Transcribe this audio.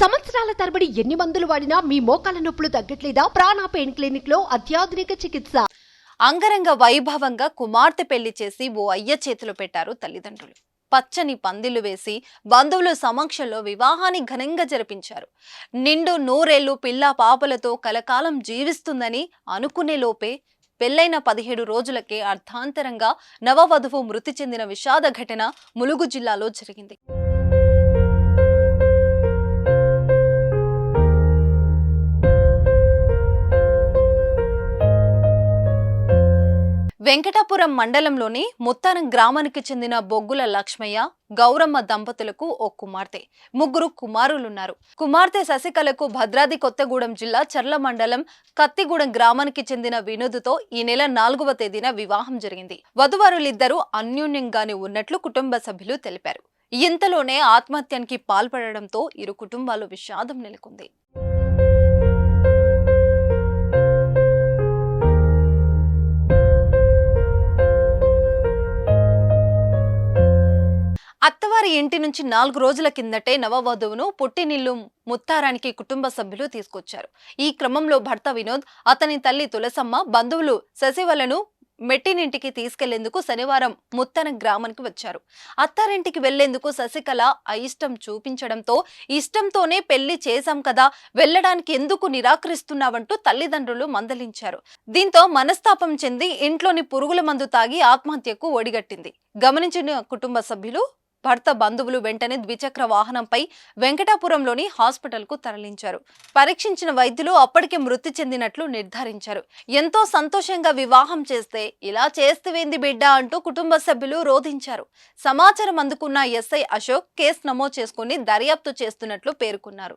సంవత్సరాల తరబడి ఎన్ని మందులు వాడినా మీ మోకాల నొప్పులు తగ్గట్లేదా? ప్రాణ పెయిన్ క్లినిక్లో అత్యాధునిక చికిత్స. అంగరంగ వైభవంగా కుమార్తె పెళ్ళి చేసి ఓ అయ్య చేతిలో పెట్టారు తల్లిదండ్రులు. పచ్చని పందిళ్ళు వేసి బంధువుల సమక్షంలో వివాహాన్ని ఘనంగా జరిపించారు. నిండు నూరేళ్ళు పిల్ల పాపలతో కలకాలం జీవిస్తుందని అనుకునే లోపే పెళ్ళైన పదిహేడు రోజులకే అర్థాంతరంగా నవవధువు మృతి చెందిన విషాద ఘటన ములుగు జిల్లాలో జరిగింది. వెంకటాపురం మండలంలోని ముత్తారం గ్రామానికి చెందిన బొగ్గుల లక్ష్మయ్య గౌరమ్మ దంపతులకు ఓ కుమార్తె. ముగ్గురు కుమారులున్నారు. కుమార్తె శశికళకు భద్రాద్రి కొత్తగూడెం జిల్లా చర్ల మండలం కత్తిగూడెం గ్రామానికి చెందిన వినోద్తో ఈ నెల నాలుగవ తేదీన వివాహం జరిగింది. వధువరులిద్దరూ అన్యోన్యంగానే ఉన్నట్లు కుటుంబ సభ్యులు తెలిపారు. ఇంతలోనే ఆత్మహత్యానికి పాల్పడడంతో ఇరు కుటుంబాలు విషాదం నెలకొంది. అత్తవారి ఇంటి నుంచి నాలుగు రోజుల కిందటే నవవధువును పుట్టినిల్లు ముత్తారానికి కుటుంబ సభ్యులు తీసుకొచ్చారు. ఈ క్రమంలో భర్త వినోద్ అతని తల్లి తులసమ్మ బంధువులు శశివలను మెట్టినింటికి తీసుకెళ్ళేందుకు శనివారం ముత్తన గ్రామానికి వచ్చారు. అత్తారింటికి వెళ్ళేందుకు శశికళ అయిష్టం చూపించడంతో ఇష్టంతోనే పెళ్ళి చేశాం కదా వెళ్ళడానికి ఎందుకు నిరాకరిస్తున్నావంటూ తల్లిదండ్రులు మందలించారు. దీంతో మనస్తాపం చెంది ఇంట్లోని పురుగుల మందు తాగి ఆత్మహత్యకు ఒడిగట్టింది. గమనించిన కుటుంబ సభ్యులు భర్త బంధువులు వెంటనే ద్విచక్ర వాహనంపై వెంకటాపురంలోని హాస్పిటల్కు తరలించారు. పరీక్షించిన వైద్యులు అప్పటికే మృతి చెందినట్లు నిర్ధారించారు. ఎంతో సంతోషంగా వివాహం చేస్తే ఇలా చేస్తేవేంది బిడ్డ అంటూ కుటుంబ సభ్యులు రోధించారు. సమాచారం అందుకున్న ఎస్ఐ అశోక్ కేసు నమోదు చేసుకుని దర్యాప్తు చేస్తున్నట్లు పేర్కొన్నారు.